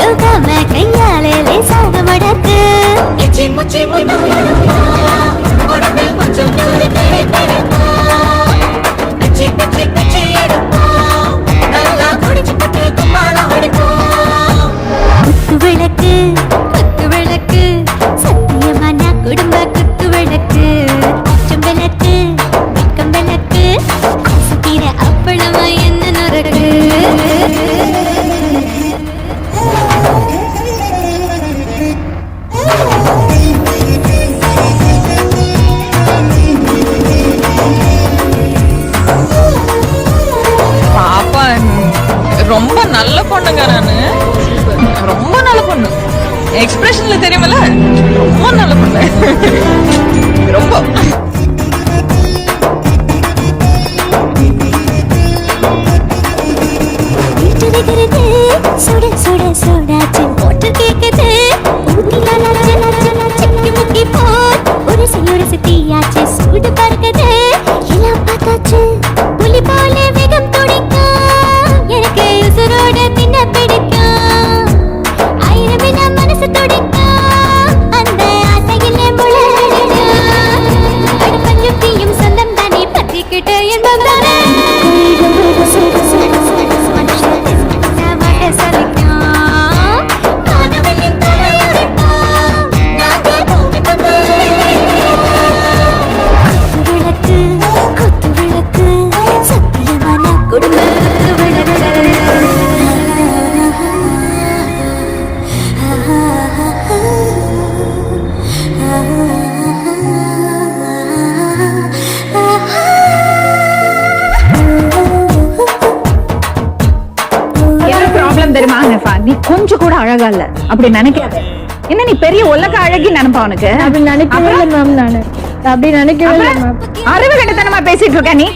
யோகாம கையால லேசாக மடக்கு எச்சி முச்சி கொஞ்சம் நல்ல பொண்ணுங்க நானு. ரொம்ப நல்ல பொண்ணு. எக்ஸ்பிரஷன்ல தெரியுமல ரொம்ப நல்ல பொண்ணு. ரொம்ப. சுட சுட சுட. நீ கொஞ்சம் கூட அழகா இல்ல. அப்படி நினைக்காத. என்ன நீ பெரிய உலக அழகி நினைப்பா உனக்கு? அப்படி நினைக்கவே இல்லை மேம் நானு. அப்படி நினைக்கவே இல்லை மேம் அறிவு கட்டத்தனமா பேசிட்டு இருக்க நீ?